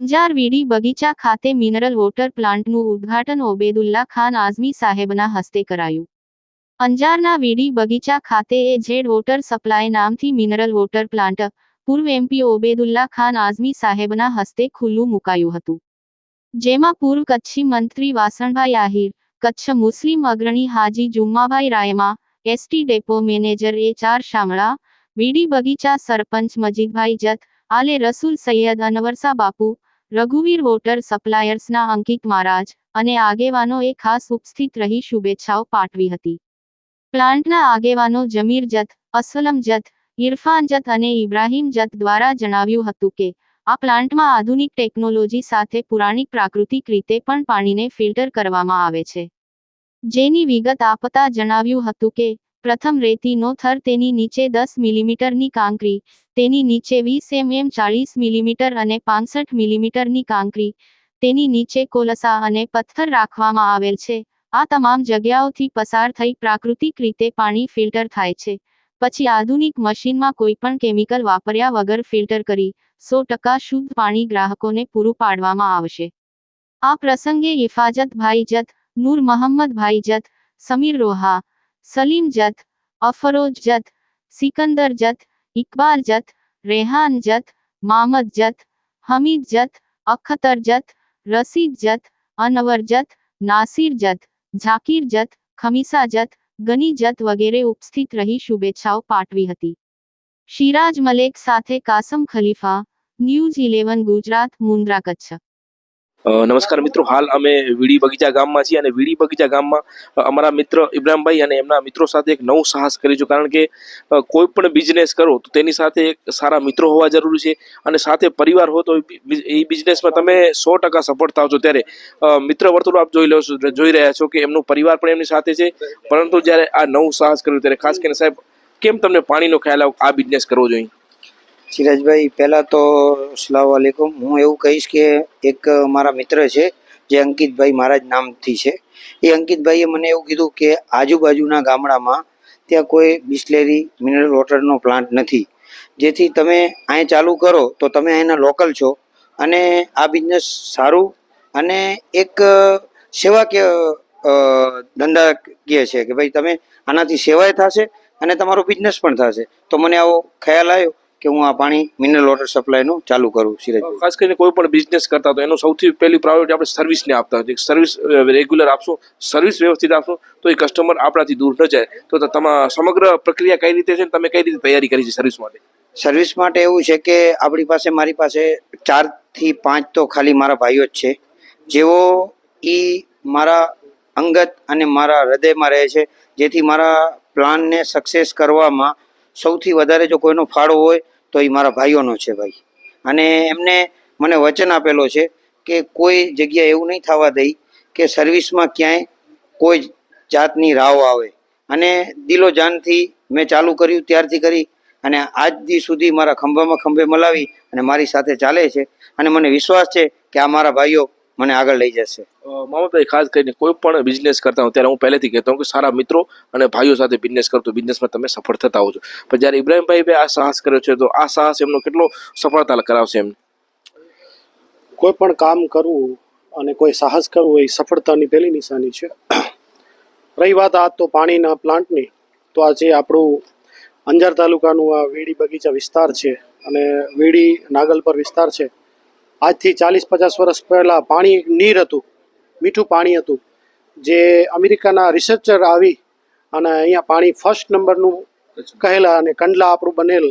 અંજાર વીડી બગીચા ખાતે mineral water પ્લાન્ટનું ઉદ્ઘાટન ઓબેદુલ્લા ખાન આઝમી સાહેબના હસ્તે કરાયું. અંજારના વીડી બગીચા ખાતે એ ઝેડ વોટર સપ્લાય નામથી મિનરલ વોટર પ્લાન્ટ, પૂર્વ એમપી ઓબેદુલ્લા ખાન આઝમી સાહેબના હસ્તે ખુલ્લું મુકાયું હતું. જેમાં પૂર્વ કચ્છી મંત્રી વાસણભાઈ આહિર કચ્છ મુસ્લિમ અગ્રણી હાજી Jummabhai Raima, ST depot manager HR Shamla વીડી બગીચા સરપંચ મજીદભાઈ જત આલે રસુલ સૈયદ અનવરસા બાપુ, રઘુવીર વોટર સપ્લાયર્સના અંકિત મહારાજ અને આગેવાનોએ ખાસ ઉપસ્થિત રહી શુભેચ્છાઓ પાઠવી હતી. પ્લાન્ટના આગેવાનો જમીર જત અસલમ જત ઇરફાન જત અને ઇબ્રાહીમ જત દ્વારા જણાવ્યું હતું કે આ પ્લાન્ટમાં આધુનિક ટેકનોલોજી સાથે પુરાણિક પ્રાકૃતિક રીતે પણ પાણીને ફિલ્ટર કરવામાં આવે છે. જેની વિગત આપતા જણાવ્યું હતું કે, પ્રથમ રેતીનો થર તેની નીચે દસ મિલીમીટરની કાંકરી, તેની નીચે વીસ એમએમ ચાળીસ મિલીમીટર અને પાંસઠ મિલીમીટરની કાંકરી, તેની નીચે કોલસા અને પથ્થર રાખવામાં આવેલ છે. આ તમામ જગ્યાઓથી પસાર થઈ પ્રાકૃતિક રીતે પાણી ફિલ્ટર થાય છે. પછી આધુનિક મશીનમાં કોઈ પણ કેમિકલ વાપર્યા વગર ફિલ્ટર કરી સો ટકા શુદ્ધ પાણી ગ્રાહકોને પૂરું પાડવામાં આવશે. આ પ્રસંગે ઇફાજતભાઈ જત, નૂર મોહમ્મદભાઈ જત, સમીર રોહા, સલીમ જત, અફરોજ જત, સિકંદર જત, ઇકબાલ જત, રેહાન જત, મામદ જત, હમીદ જત, અખતર જત રસીદ જત, અનવર જત, નાસિર જત, ઝાકીર જત, ખમીસા જત ગની જત વગેરે ઉપસ્થિત રહી શુભેચ્છાઓ પાઠવી હતી. શિરાજ મલેક સાથે કાસમ ખલીફા, ન્યૂઝ ઇલેવન ગુજરાત, મુન્દ્રા કચ્છ. નમસ્કાર મિત્રો. હાલ અમે વીડી બગીચા ગામમાં છીએ અને વીડી બગીચા ગામમાં અમારા મિત્ર ઇબ્રાહીમભાઈ અને એમના મિત્રો સાથે એક નવું સાહસ કરીશું કારણ કે કોઈ પણ બિઝનેસ કરો તો તેની સાથે એક સારા મિત્રો હોવા જરૂરી છે અને સાથે પરિવાર હો તો એ બિઝનેસમાં તમે સો ટકા સફળ થાવ છો ત્યારે મિત્ર વર્તુળ આપ જોઈ લો છો, જોઈ રહ્યા છો કે એમનું પરિવાર પણ એમની સાથે છે. પરંતુ જ્યારે આ નવું સાહસ કર્યું ત્યારે ખાસ કરીને સાહેબ, કેમ તમને પાણીનો ખ્યાલ આવ્યો આ બિઝનેસ કરવો જોઈએ? સિરાજભાઈ પહેલાં તો અસલામ વાલેકુમ હું એવું કહીશ કે એક મારા મિત્ર છે જે અંકિતભાઈ મહારાજ નામથી છે. એ અંકિતભાઈએ મને એવું કીધું કે આજુબાજુના ગામડામાં ત્યાં કોઈ બિસ્લેરી મિનરલ વોટરનો પ્લાન્ટ નથી. જેથી તમે અહીં ચાલુ કરો તો તમે અહીંના લોકલ છો અને આ બિઝનેસ સારું અને એક સેવાકીય અ, ધંધાકીય છે કે ભાઈ તમે આનાથી સેવાય થશે અને તમારો બિઝનેસ પણ થશે. તો મને આવો ખ્યાલ આવ્યો કે હું આ પાણી મિનરલ વોટર સપ્લાયનું ચાલુ કરું સિરજ ખાસ કરીને કોઈ પણ બિઝનેસ કરતા તો એનું સૌથી પહેલી પ્રાયોરિટી આપણે સર્વિસને આપતા હોય. સર્વિસ રેગ્યુલર આપશો સર્વિસ વ્યવસ્થિત આપશો તો એ કસ્ટમર આપણાથી દૂર ન જાય. તો તમારા સમગ્ર પ્રક્રિયા કઈ રીતે છે તમે કઈ રીતે તૈયારી કરી છે સર્વિસ માટે? સર્વિસ માટે એવું છે કે આપણી પાસે મારી પાસે ચારથી પાંચ તો ખાલી મારા ભાઈઓ જ છે. જેઓ એ મારા અંગત અને મારા હૃદયમાં રહે છે. જેથી મારા પ્લાનને સક્સેસ કરવામાં સૌથી વધારે જો કોઈનો ફાળો હોય, તો એ મારા ભાઈઓનો છે ભાઈ. અને એમને મને વચન આપેલો છે કે કોઈ જગ્યાએ એવું નહીં થવા દઈ કે સર્વિસમાં ક્યાંય કોઈ જાતની રાવ આવે. અને દિલો જાનથી મેં ચાલુ કર્યું, ત્યારથી કરી અને આજ દી સુધી મારા ખંભામાં ખંભે મલાવી અને મારી સાથે ચાલે છે. અને મને વિશ્વાસ છે કે આ મારા ભાઈઓ મને આગળ લઈ જશે. મામાભાઈ ખાસ કરીને કોઈ પણ બિઝનેસ કરતા હો ત્યારે હું પહેલેથી કહેતો હું કે સારા મિત્રો અને ભાઈઓ સાથે બિઝનેસ કરતો બિઝનેસમાં તમે સફળ થતા હો છો પણ જ્યારે ઇબ્રાહીમભાઈ આ સાહસ કર્યો છે તો આ સાહસ એમનો કેટલો સફળતા કરાવશે એમને કોઈ પણ કામ કરવું અને કોઈ સાહસ કરવું એ સફળતાની પહેલી નિશાની છે. રહી વાત આ તો પાણીના પ્લાન્ટની. તો આજે આપણું અંજાર તાલુકાનું આ વેડી બગીચા વિસ્તાર છે અને વેડી નાગલપર વિસ્તાર છે આજથી ચાલીસ પચાસ વર્ષ પહેલાં પાણી નીર હતું, મીઠું પાણી હતું, જે અમેરિકાના રિસર્ચર આવી અને અહીંયા પાણી ફર્સ્ટ નંબરનું કહેલા અને કંડલા આપણું બનેલ,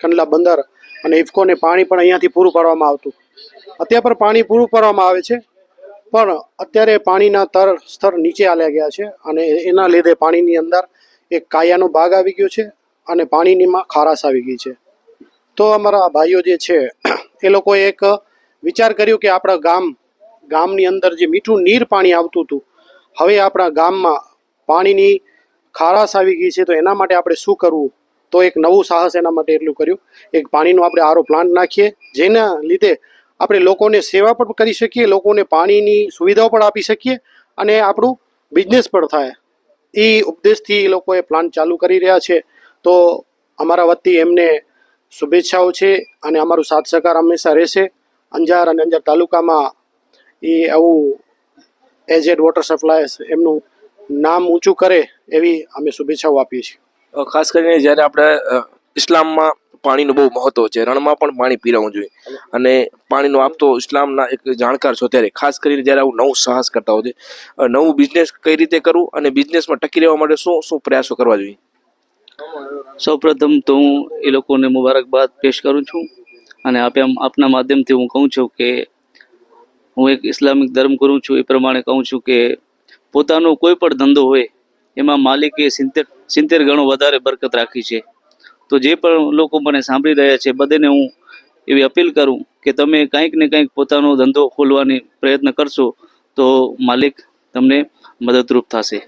કંડલા બંદર અને ઇફકોને પાણી પણ અહીંયાથી પૂરું પાડવામાં આવતું. અત્યાર પર પાણી પૂરું પાડવામાં આવે છે, પણ અત્યારે પાણીના તર, સ્તર નીચે આલ્યા ગયા છે અને એના લીધે પાણીની અંદર એક કાયાનો ભાગ આવી ગયો છે અને પાણીનીમાં ખારાશ આવી ગઈ છે. તો અમારા ભાઈઓ જે છે, એ લોકો એક વિચાર કર્યો કે આપણા ગામ, ગામની અંદર જે મીઠું નીર પાણી આવતું હતું, હવે આપણા ગામમાં પાણીની ખારાશ આવી ગઈ છે, તો એના માટે આપણે શું કરવું? તો એક નવું સાહસ એના માટે એટલું કર્યું. એક પાણીનો આપણે આરો પ્લાન્ટ નાખીએ, જેના લીધે આપણે લોકોને સેવા પણ કરી શકીએ, લોકોને પાણીની સુવિધાઓ પણ આપી શકીએ અને આપણું બિઝનેસ પણ થાય. એ ઉપદેશથી એ લોકોએ પ્લાન્ટ ચાલુ કરી રહ્યા છે. તો અમારા વતી એમને શુભેચ્છાઓ છે અને અમારું સાથ સહકાર હંમેશા રહેશે. અંજાર અને અંજાર તાલુકામાં એ આવું એજેડ વોટર સપ્લાયર્સ એમનું નામ ઊંચું કરે એવી અમે શુભેચ્છાઓ આપીએ છીએ. ખાસ કરીને જ્યારે આપણે ઇસ્લામમાં પાણીનું બહુ મહત્વ છે રણમાં પણ પાણી પીરાવું જોઈએ. અને પાણીનો આપતો ઇસ્લામના એક જાણકાર છો ત્યારે ખાસ કરીને જ્યારે આવું નવું સાહસ કરતા હોય છે નવું બિઝનેસ કઈ રીતે કરવું અને બિઝનેસમાં ટકી રહેવા માટે શું શું પ્રયાસો કરવા જોઈએ? સૌપ્રથમ તો હું એ લોકોને મુબારકબાદ પેશ કરું છું. અને આપે આપના માધ્યમથી હું કહું છું કે હું એક ઇસ્લામિક ધર્મ કરું છું એ પ્રમાણે કહું છું કે પોતાનો કોઈ પણ ધંધો હોય એમાં માલિકે સિત્તેર સિત્તેર ગણો વધારે બરકત રાખી છે. તો જે પણ લોકો મને સાંભળી રહ્યા છે બધાને હું એવી અપીલ કરું કે તમે કંઈક ને કંઈક પોતાનો ધંધો ખોલવાની પ્રયત્ન કરશો તો માલિક તમને મદદરૂપ થશે.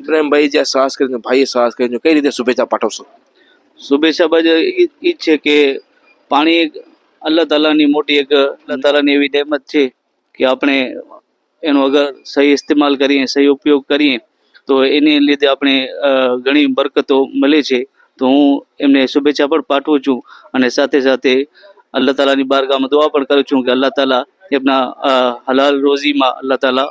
ઇબ્રાહીમભાઈ જ્યાં સાહસ કરીને ભાઈએ સાહસ કરીને કઈ રીતે શુભેચ્છા પાઠવશો? શુભેચ્છા બાજુ એ જ છે કે પાણી અલ્લાહ તાલાની મોટી એક, અલ્લાહ તાલાની એવી નહેમત છે કે આપણે એનો અગર સહી ઇસ્તેમાલ કરીએ, સહી ઉપયોગ કરીએ, તો એને લીધે આપણે ઘણી બરકતો મળે છે. તો હું એમને શુભેચ્છા પણ પાઠવું છું અને સાથે સાથે અલ્લાહ તાલાની બારગામાં દુઆ પણ કરું છું કે અલ્લાહ તાલા એમના હલાલ રોજીમાં અલ્લાહ તાલા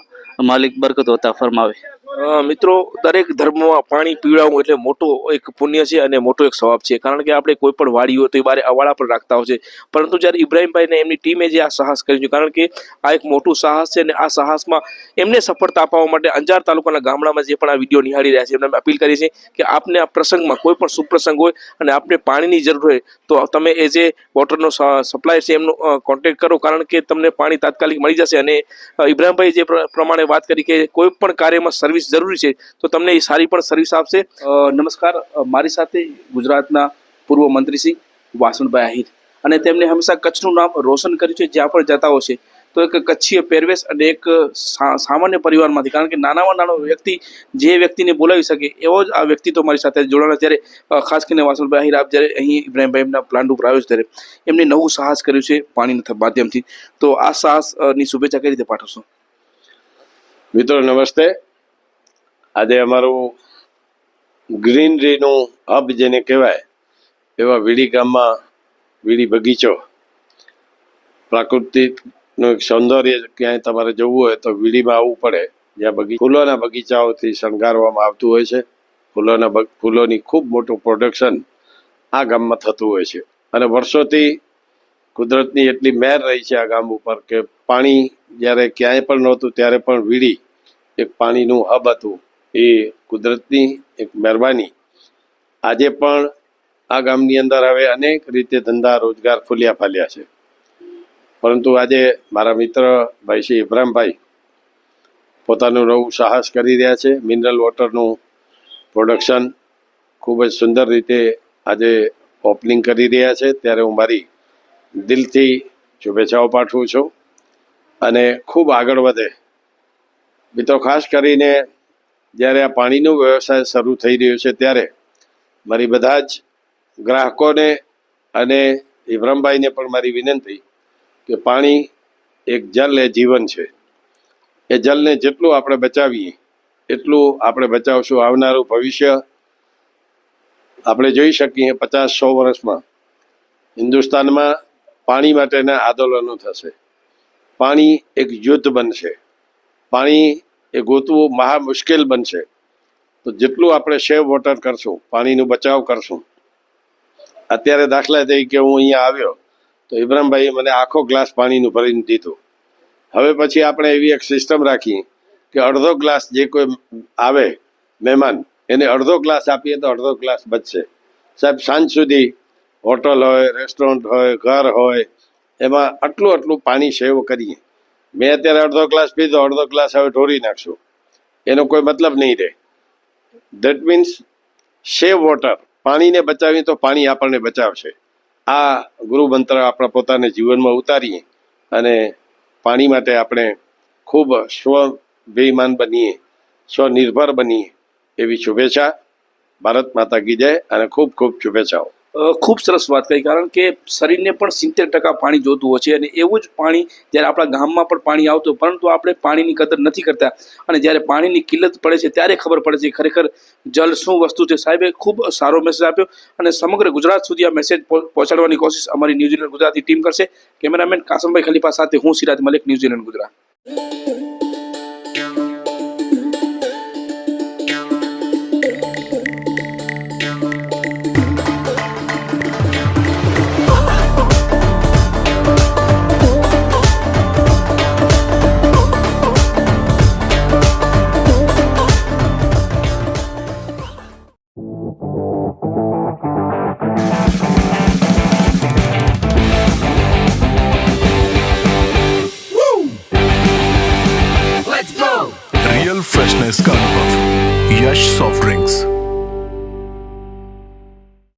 માલિક બરકતો હતા ફરમાવે. મિત્રો, દરેક ધર્મમાં પાણી પીવડાવવું એટલે મોટો એક પુણ્ય છે અને મોટો એક સ્વભાવ છે. કારણ કે આપણે કોઈ પણ વાડી હોય તો એ બારે અવાળા પણ રાખતા હોય છે. પરંતુ જ્યારે ઇબ્રાહીમભાઈ ને એમની ટીમે જે આ સાહસ કર્યું છે, કારણ કે આ એક મોટું સાહસ છે અને આ સાહસમાં એમને સફળતા અપાવવા માટે અંજાર તાલુકાના ગામડામાં જે પણ આ વીડિયો નિહાળી રહ્યા છે, એમને અમે અપીલ કરી છે કે આપને આ પ્રસંગમાં કોઈ પણ સુપ્રસંગ હોય અને આપને પાણીની જરૂર હોય, તો તમે એ જે વોટરનો સપ્લાય છે એમનો કોન્ટેક્ટ કરો. કારણ કે તમને પાણી તાત્કાલિક મળી જશે અને ઇબ્રાહીમભાઈ જે પ્રમાણે વાત કરી કે કોઈ પણ કાર્યમાં સર્વિસ જરૂરી છે, તો તમને એ સારી પણ સર્વિસ આપશે. નમસ્કાર મારી સાથે ગુજરાતના પૂર્વ મંત્રી શ્રી વાસણભાઈ આહિર અને તેમણે હંમેશા કચ્છનું નામ રોશન કર્યું છે, જ્યાં પણ જતા હોય છે. તો એક કચ્છીય પહેરવેશ અને એક સામાન્ય પરિવારમાંથી, કારણ કે નાનામાં નાનો વ્યક્તિ જે વ્યક્તિને બોલાવી શકે, એવો જ આ વ્યક્તિ તો મારી સાથે જોડાણા ત્યારે ખાસ કરીને વાસણભાઈ આહિર, આપ જ્યારે અહીં ઇબ્રાહીમભાઈ એમના પ્લાન્ટ ઉપર આવ્યો છે ત્યારે, એમને નવું સાહસ કર્યું છે પાણીના માધ્યમથી. તો આ સાહસની શુભેચ્છા કઈ રીતે પાઠવશો? મિત્રો, નમસ્તે. આજે અમારું ગ્રીનરીનું હબ જેને કહેવાય, એવા વીડી ગામમાં વીડી બગીચો. પ્રાકૃતિકનું એક સૌંદર્ય ક્યાંય તમારે જવું હોય તો વીડીમાં આવવું પડે. જ્યાં બગી, ફૂલોના બગીચાઓથી શણગારવામાં આવતું હોય છે. ફૂલોના ફૂલોની ખૂબ મોટું પ્રોડક્શન આ ગામમાં થતું હોય છે. અને વર્ષોથી કુદરતની એટલી મહેર રહી છે આ ગામ ઉપર કે પાણી જ્યારે ક્યાંય પણ નહોતું, ત્યારે પણ વીડી એક પાણીનું હબ હતું. એ કુદરતની એક મહેરબાની. આજે પણ આ ગામની અંદર હવે અનેક રીતે ધંધા રોજગાર ફૂલ્યા ફાલ્યા છે. પરંતુ આજે મારા મિત્ર ભાઈ શ્રી ઇબ્રાહીમભાઈ પોતાનું નવું સાહસ કરી રહ્યા છે. મિનરલ વોટરનું પ્રોડક્શન ખૂબ જ સુંદર રીતે આજે ઓપનિંગ કરી રહ્યા છે. ત્યારે હું મારી દિલથી શુભેચ્છાઓ પાઠવું છું. અને ખૂબ આગળ વધે. મિત્રો, ખાસ કરીને જ્યારે આ પાણીનો વ્યવસાય શરૂ થઈ રહ્યો છે ત્યારે મારી બધા જ ગ્રાહકોને અને ઇબ્રામભાઈને પણ મારી વિનંતી કે પાણી એક જલ એ જીવન છે. એ જલને જેટલું આપણે બચાવીએ, એટલું આપણે બચાવશું. આવનારું ભવિષ્ય આપણે જોઈ શકીએ પચાસ સો વર્ષમાં હિન્દુસ્તાનમાં પાણી માટેના આંદોલનો થશે. પાણી એક યુદ્ધ બનશે. પાણી એ ગોતવું મહા મુશ્કેલ બનશે. તો જેટલું આપણે સેવ વોટર કરશું, પાણીનો બચાવ કરશું. અત્યારે દાખલા તરીકે હું અહીંયા આવ્યો, તો ઇબ્રાહીમભાઈએ મને આખો ગ્લાસ પાણીનું ભરીને દીધું. હવે પછી આપણે એવી એક સિસ્ટમ રાખી કે અડધો ગ્લાસ જે કોઈ આવે મહેમાન, એને અડધો ગ્લાસ આપીએ તો અડધો ગ્લાસ બચશે. સાહેબ, સાંજ સુધી હોટલ હોય, રેસ્ટોરન્ટ હોય, ઘર હોય, એમાં આટલું આટલું પાણી સેવ કરીએ. મેં અત્યારે અડધો ક્લાસ પીધો, અડધો ક્લાસ હવે ઢોરી નાખશું. એનો કોઈ મતલબ નહીં રહે. દેટ મીન્સ સેવ વોટર પાણીને બચાવીએ તો પાણી આપણને બચાવશે. આ ગુરુ મંત્ર આપણા પોતાના જીવનમાં ઉતારીએ અને પાણી માટે આપણે ખૂબ સ્વભિમાન બનીએ, સ્વનિર્ભર બનીએ. એવી શુભેચ્છા. ભારત માતા કી જય અને ખૂબ ખૂબ શુભેચ્છાઓ. ખૂબ સરસ વાત કહી, કારણ કે શરીરને પણ સિત્તેર ટકા પાણી જોતું હોય છે અને એવું જ પાણી જ્યારે આપણા ગામમાં પણ પાણી આવતું પરંતુ આપણે પાણીની કદર નથી કરતા. અને જ્યારે પાણીની કિલ્લત પડે છે ત્યારે ખબર પડે છે ખરેખર જલ શું વસ્તુ છે. સાહેબે ખૂબ સારો મેસેજ આપ્યો અને સમગ્ર ગુજરાત સુધી આ મેસેજ પહો- પહોંચાડવાની કોશિશ અમારી ન્યૂઝીલેન્ડ ગુજરાતી ટીમ કરશે. કેમેરામેન કાસમભાઈ ખલીફા સાથે હું સિરાજ મલિક, ન્યૂઝીલેન્ડ ગુજરાત.